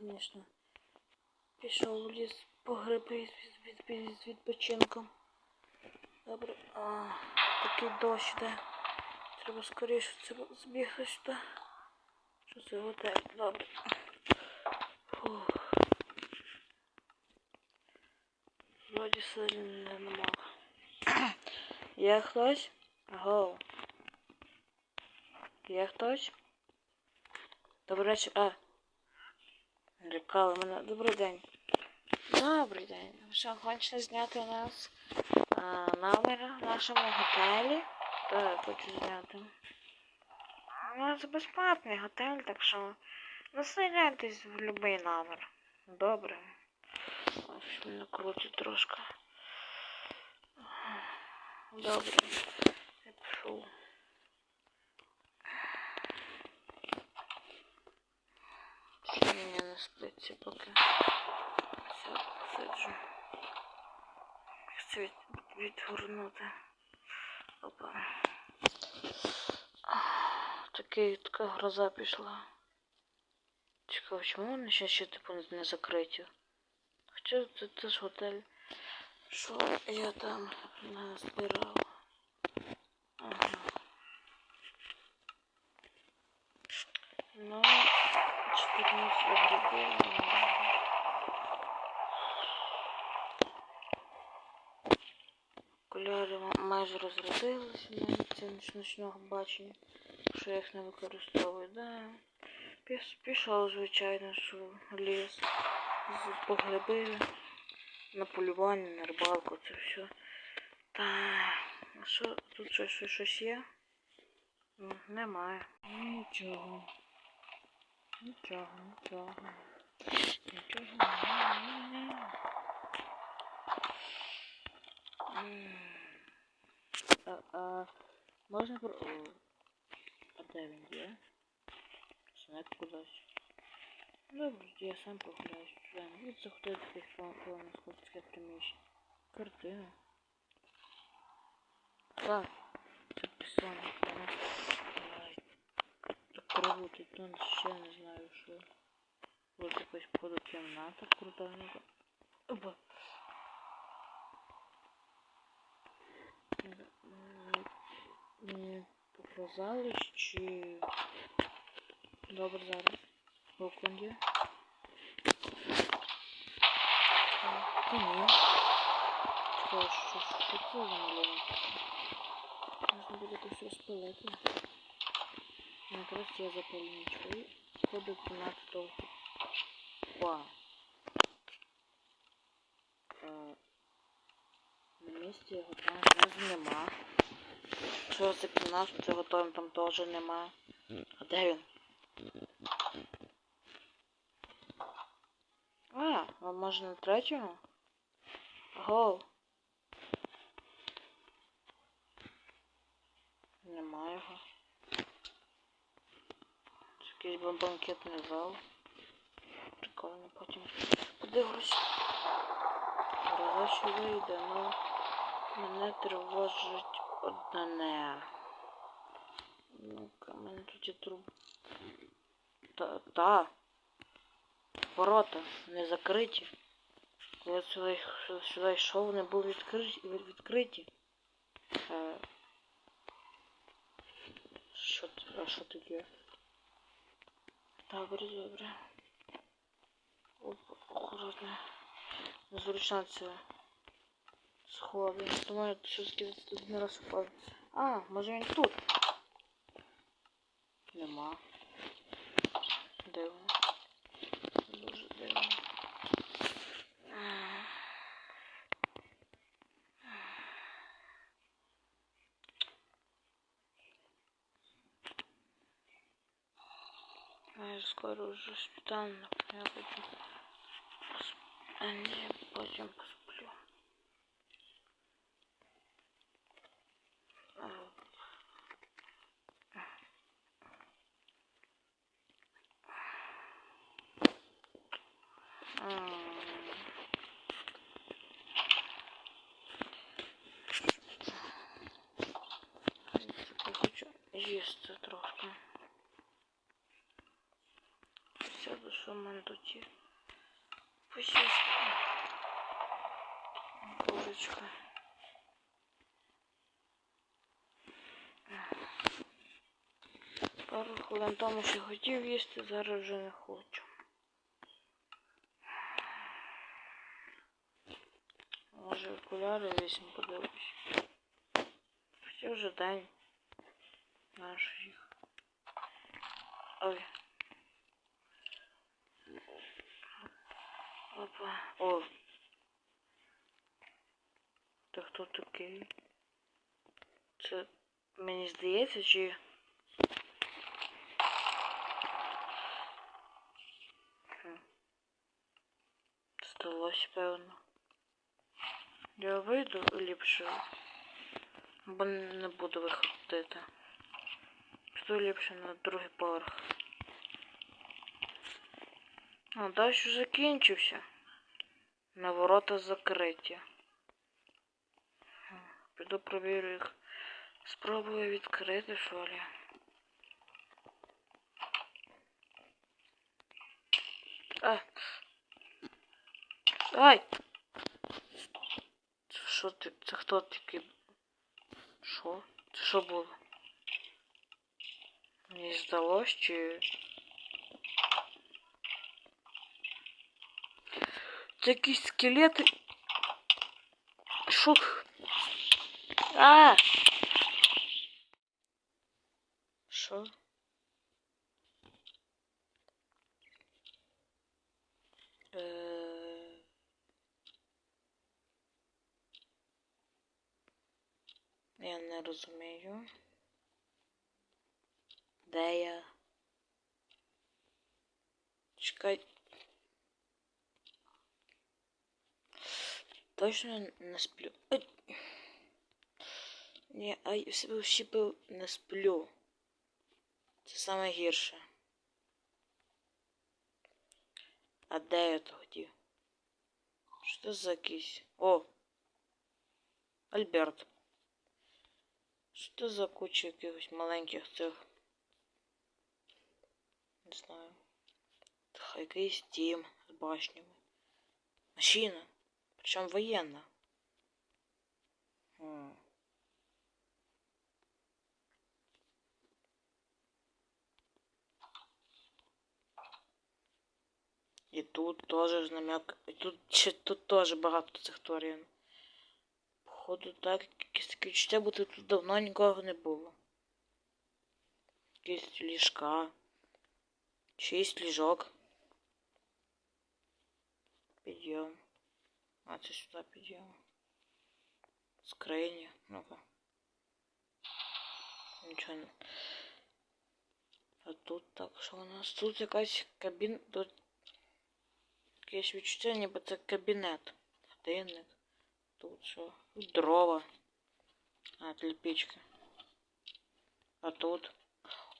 звісно. Пішов в ліс по гриби з відпочинком. Добре. А, такий дощ йде. Треба скоріше це збігти сюди. Що це готель? Добре. Вроді сильно не намок. Є хтось? Аго. Є хтось? Вечір. А. Лякали мене. Добрий день. Добрий день. Що, хочете зняти у нас а, номер в нашому готелі? Так, хочу зняти. У нас безплатний готель, так що населяйтесь в будь-який номер. Добре. Ось мене крутить трошки. Добре. Я пішов. Ще не поки. Все, посиджу. Хочу від, відгорнути. Опа. Такий, така гроза пішла. Цікаво, чому вони ще, ще типу не закриті? Хоча це, ж готель. Що я там не збирав? Ага. Ну, 14 грибів. Окуляри ма- майже розрядилися навіть це ніч ночного бачення, що я їх не використовую. Да. Пішов, звичайно, що ліс, з- на полювання, на рибалку, це все. Та, а що, тут щось, щось є? Немає. Нічого. Нічого, нічого. Нічого немає. А, а можна про... А де він є? Снег кудись. Добре, я сам прогуляюсь. Прямо. Від заходити таких повно складське приміщення. Картина. Так. Це писання. Ай. Так круто, ще не знаю, що. Вот якась походу кімната крутаненька. Опа. Мені показалось, чи... Добре, зараз. Секунді. Та ні. Чекай, що, що це за малюнок? Можна буде це все спалити. Ну, Якраз я запальничку і входу в кімнату довго. Вау. Е, На місці його там знизу нема. Що за кімнату, це готовим там теж нема. А де він? А, а може на третьому? Гоу. Нема його. Якийсь бан- банкетний зал. Прикольно, потім подивлюсь. Гроза ще вийде, ну мене тривожить одне. Ну-ка, мене тут є труб. Та, та. Ворота не закриті. Я сюди, сюди йшов, вони були відкриті. від- відкриті. Е, що, а що таке? Добре, добре. Аккуратно. Зручно це сходи. Думаю, що скидати тут не раз упав. А, може він тут? Нема. Де Дуже дивно. Я скоро уже світанок. Я потім А ні, потім посплю. А, м. Я хочу їсти трошки. Сяду Що в мене тут є? Почистимо. Божечка. Пару хвилин тому ще хотів їсти, зараз вже не хочу. Може окуляри вісім подивлюсь. Хоча вже день. Наш їх. Ой. Опа. О. Та хто такий? Це мені здається, чи. Сталося, певно. Я вийду ліпше. Бо не буду виходити. Піду ліпше на другий поверх. А дощ закінчився. На ворота закриті. Піду провірю їх. Спробую відкрити що ли. А. Ай! Це що ти? Це хто такий? Що? Це що було? Мені здалось, чи... Це якісь скелети. Що? А! Що? Е... Я не розумію. Де я? Чекай. Точно не сплю. Ай. Ні, а я себе вщипив не сплю. Це саме гірше. А де я тоді? Що це за якийсь? О! Альберт. Що це за куча якихось маленьких цих? Не знаю. Та якийсь дім з башнями. Машина. Причем военная. Хм. І тут теж намек. І тут ще тут теж багато цих тварин. Походу так, якесь таке відчуття, тут давно нікого не було. Якісь ліжка. Шість ліжок. Підйом. А це сюди підйом. Скриня. Ну-ка. Нічого не. А тут так, що у нас? Тут якась кабін. Тут якесь відчуття, ніби це кабінет. Годинник. Тут що? Дрова. А, тут пічки. А тут.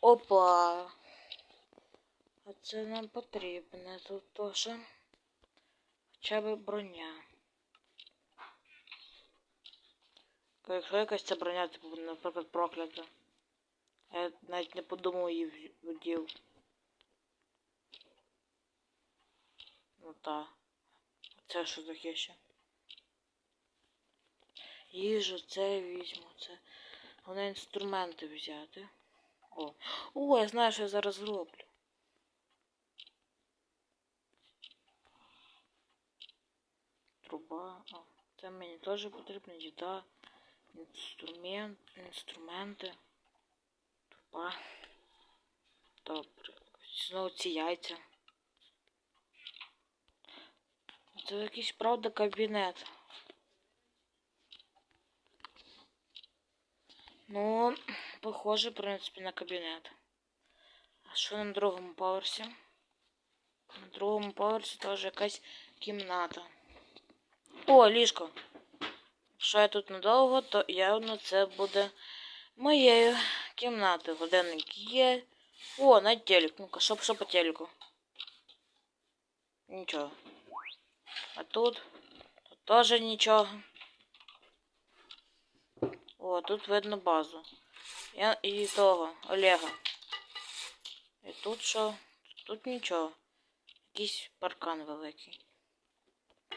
Опа! А це нам потрібне тут теж. Хоча б броня. Якщо якась ця броня, типу, наприклад, проклята. Я навіть не подумав її вдів. Ну та. Це що таке ще? Їжу, це візьму, це. Головне інструменти взяти. О. О, я знаю, що я зараз зроблю. Труба. О, це мені теж потрібна їда. Інструмент, інструменти. Труба. Добре. Знову ці яйця. Це якийсь правда кабінет. Ну, похоже, в принципі, на кабінет. А що на другому поверсі? На другому поверсі теж якась кімната. О, ліжко. Якщо я тут надовго, то явно це буде моєю кімнатою. Годинник є. О, навіть телек. Ну-ка, що, що по телеку? Нічого. А тут? Тут теж нічого. О, тут видно базу. Я і того, Олега. І тут що? Тут нічого. якийсь паркан великий.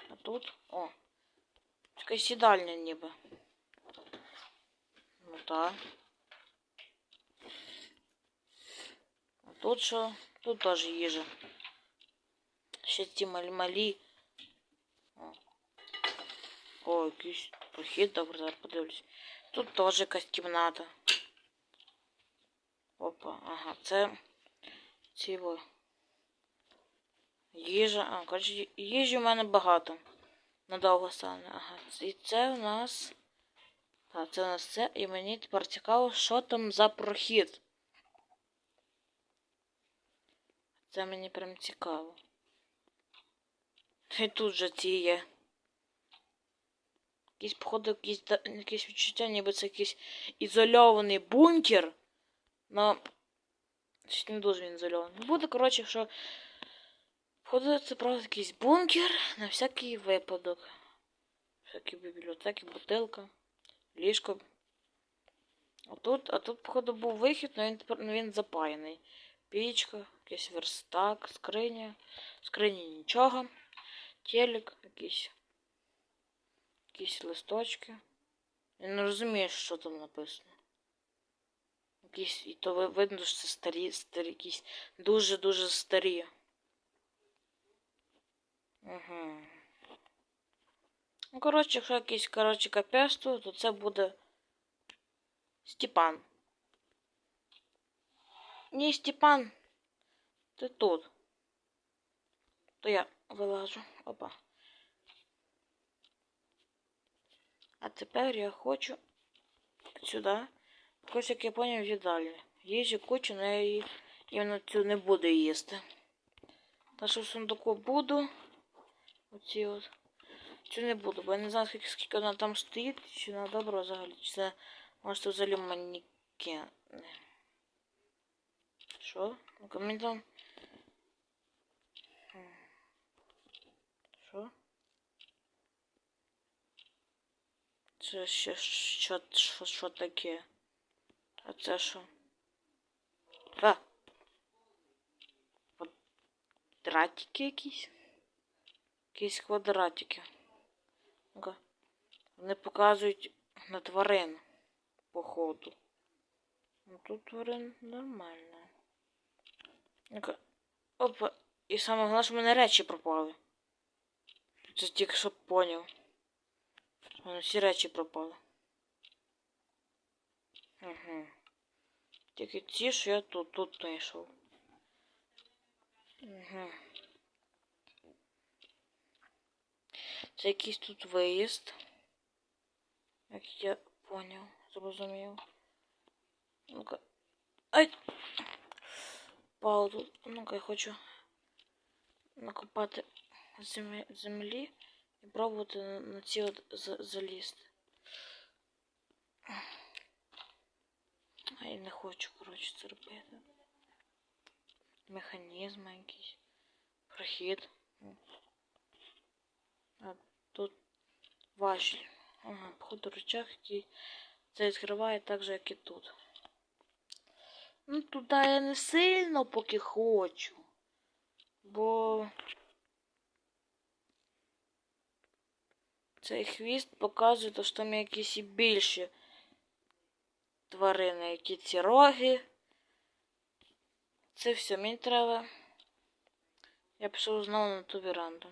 А тут. О. Така сідальня ніби. Ну так. А тут що? Тут теж їжа. Ще ті малі малі. О, якийсь прохід, добре, зараз подивлюсь. Тут теж якась кімната. Опа, ага, це ціво. Їжа. А, коротше, їжі в мене багато. Надовго стане. Ага. І це у нас. Так, це у нас це. І мені тепер цікаво, що там за прохід. Це мені прям цікаво. Й тут же ці є. Якісь, походу, якісь, якісь відчуття, ніби це якийсь ізольований бункер. Но щось не дуже він ізольований. Буде, коротше, що. Походу, це просто якийсь бункер на всякий випадок. Всякі бібліотеки, бутилка, ліжко. А тут, а тут, походу, був вихід, але він тепер ну, він запаяний. Пічка, якийсь верстак, скриня. Скрині нічого. Телек, якісь. Якісь листочки. Я не розумію, що там написано. Якісь, і то видно, що це старі, старі, якісь дуже-дуже старі. Угу. Ну, коротше, якщо якийсь, коротше, капець, то це буде Степан. Ні, Степан. Ти тут. То я вилажу. Опа. А тепер я хочу сюди. Хоч як я поняв, їдальню. Їжі кучу, але я її іменно цю не буду їсти. Та що в сундуку буду. Оці от. Цю не буду, бо я не знаю, скільки, скільки вона там стоїть, чи вона добра взагалі. Чи це може це взагалі манікен. Що? Ну-ка мені там. Що? Це ще що, що, що таке? А це що? А! Квадратики якісь? Якісь квадратики. Ну-ка. Вони показують на тварин, походу. Ну тут тварин нормально. Ну-ка. Опа. І саме головне, що в мене речі пропали. Це тільки що поняв. У мене всі речі пропали. Угу. Тільки ті, що я тут, тут знайшов. Угу. Це якийсь тут виїзд. Як я поняв, зрозумів. Ну-ка. Ай! Пау тут. Ну-ка, я хочу накопати землі, землі і пробувати на, на ці от за- залізти. А я не хочу, коротше, це робити. Механізми якісь. Прохід. А тут важіль. Ага, походу рычаг, який це відкриває так же, як і тут. Ну, туди я не сильно поки хочу. Бо цей хвіст показує, що там якісь і більші тварини, які ці роги. Це все мені треба. Я пішов знову на ту віранду.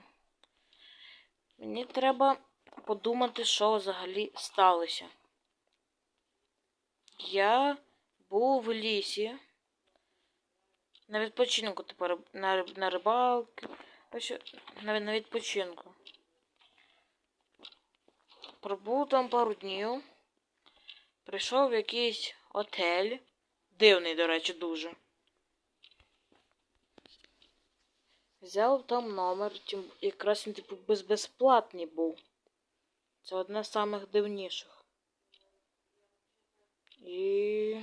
Мені треба подумати, що взагалі сталося. Я був в лісі. На відпочинку тепер на, на рибалки. На, на відпочинку. Пробув там пару днів. Прийшов в якийсь отель. Дивний, до речі, дуже. Взяв там номер, тим, якраз він типу без безплатний був. Це одне з самих дивніших. І.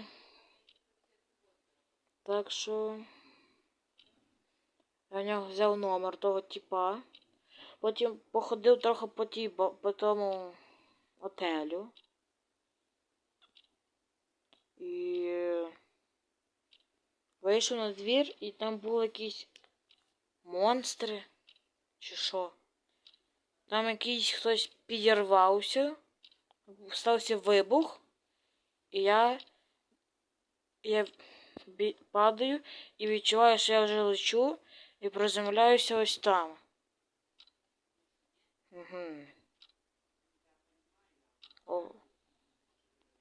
Так що. Я в нього взяв номер того типа. Потім походив трохи по, тій, по тому отелю. І вийшов на двір, і там був якийсь монстри? Чи що? Там якийсь хтось підірвався, стався вибух, і я. Я падаю і відчуваю, що я вже лечу і приземляюся ось там. Угу. О.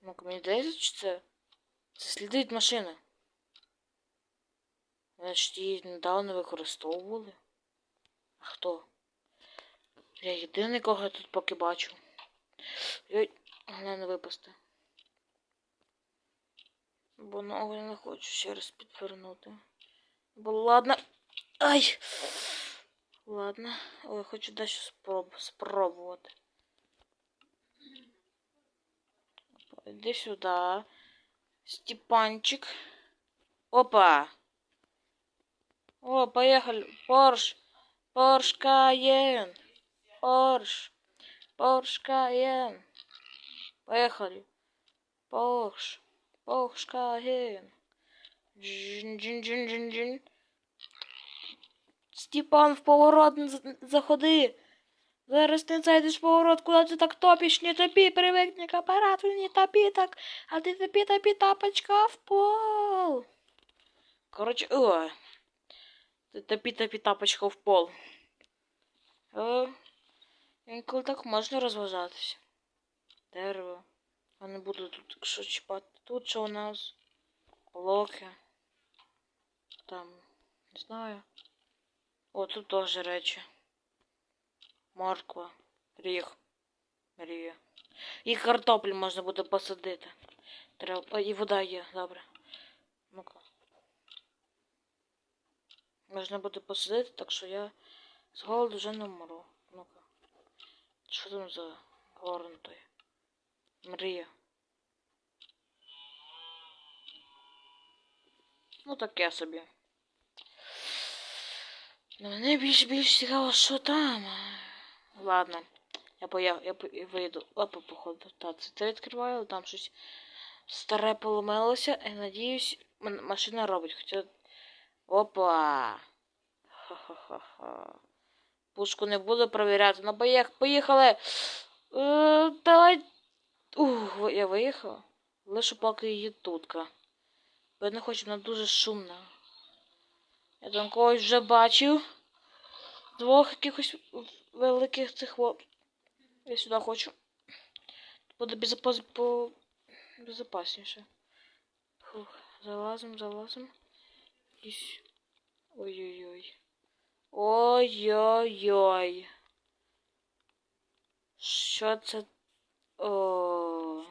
Ну, мені здається, чи це? Це сліди машини. Значить, її недавно використовували. А хто? Я єдиний, кого я тут поки бачу. Йой, головне не випасти. Бо ногу я не хочу ще раз підвернути. Бо ладно. Ай! Ладно. Ой, хочу дещо спроб... спробувати. Іди сюди. Степанчик. Опа! О, поехали. Порш. Порш Каен. Порш. Порш Каен. Поехали. Порш. Порш Каен. Джин-джин-джин-джин-джин. Степан, в поворот заходи. Зараз ти зайдеш в поворот, куди ти так топиш, не топи, привикни к апарату, не топи так, а ти топи, топи, тапочка в пол. Короче, о. Топи, тапочка в пол. О, інколи так можна розважатися. Дерево. Я не буду тут що чіпати. Тут що у нас? Блоки. Там, не знаю. О, тут теж речі. Морква, ріг, мрія. І картоплю можна буде посадити. Треба. І вода є, добре. Ну-ка. Можна буде посадити, так що я з голоду вже не вмру. Ну-ка. Що там за горн той? Мрія. Ну таке собі. Ну, мене більш більш цікаво, що там. Ладно. Я поя... я, по... я вийду. Опа, походу. Та, це це відкриваю, там щось старе поломилося. І надіюсь, машина робить. Хоча. Опа. Ха-ха-ха-ха. Пушку не буду перевіряти. Ну, поїх... поїхали. Е, давай. Ух, я виїхав. Лише поки її тутка. Бо я не хочу, вона дуже шумна. Я там когось вже бачив. Двох якихось великих цих во. Я сюди хочу. Буде безопас... по... безопасніше. Фух, залазим, залазим. Якісь... Ой-ой-ой. Ой-ой-ой. Що це? О.